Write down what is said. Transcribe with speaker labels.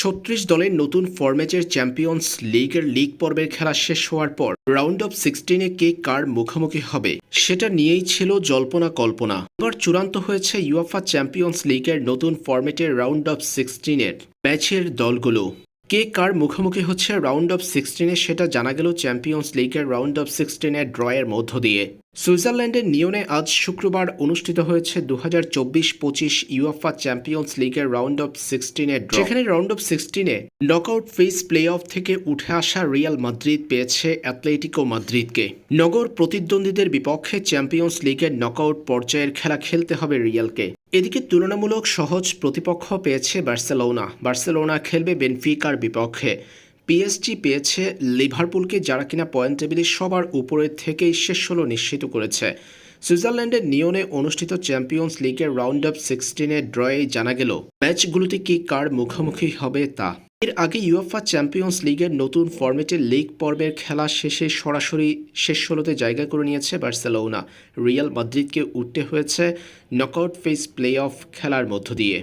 Speaker 1: ছত্রিশ দলের নতুন ফরম্যাচের চ্যাম্পিয়ন্স লিগের লিগ পর্বের খেলা শেষ হওয়ার পর রাউন্ড অফ সিক্সটিনে কে কার মুখোমুখি হবে, সেটা নিয়েই ছিল জল্পনা কল্পনা। এবার চূড়ান্ত হয়েছে ইউএফা চ্যাম্পিয়ন্স লিগের নতুন ফরম্যাটের রাউন্ড অফ সিক্সটিনের ম্যাচের দলগুলো। কে কার মুখোমুখি হচ্ছে রাউন্ড অফ সিক্সটিনে সেটা জানা গেল চ্যাম্পিয়ন্স লিগের রাউন্ড অফ সিক্সটিনের ড্রয়ের মধ্য দিয়ে। সুইজারল্যান্ডের নিয়নে আজ শুক্রবার অনুষ্ঠিত হয়েছে দু হাজার চব্বিশ পঁচিশ ইউএফা চ্যাম্পিয়ন্স লিগের রাউন্ড অফ সিক্সটিনের সেখানে রাউন্ড অফ সিক্সটিনে নকআউট ফেজ প্লে অফ থেকে উঠে আসা রিয়াল মাদ্রিদ পেয়েছে অ্যাথলেটিকো মাদ্রিদকে নগর প্রতিদ্বন্দ্বীদের বিপক্ষে চ্যাম্পিয়ন্স লিগের নকআউট পর্যায়ের খেলা খেলতে হবে রিয়ালকে এদিকে তুলনামূলক সহজ প্রতিপক্ষ পেয়েছে বার্সেলোনা। বার্সেলোনা খেলবে বেনফিকার বিপক্ষে। পিএসজি পেয়েছে লিভারপুলকে যারা কিনা পয়েন্ট টেবিলে সবার উপরে থেকেই শেষ ষোলো নিশ্চিত করেছে। সুইজারল্যান্ডের নিয়নে অনুষ্ঠিত চ্যাম্পিয়ন্স লিগের রাউন্ড আপ সিক্সটিনের ড্রয়ে জানা গেল, ম্যাচগুলোতে কি কার মুখোমুখি হবে তা। এর আগে ইউএফা চ্যাম্পিয়ন্স লিগের নতুন ফরম্যাটের লিগ পর্বের খেলা শেষে সরাসরি শেষ ষোলোতে জায়গা করে নিয়েছে বার্সেলোনা। রিয়াল মাদ্রিদকে উঠতে হয়েছে নকআউট ফেজ প্লে অফ খেলার মধ্য দিয়ে।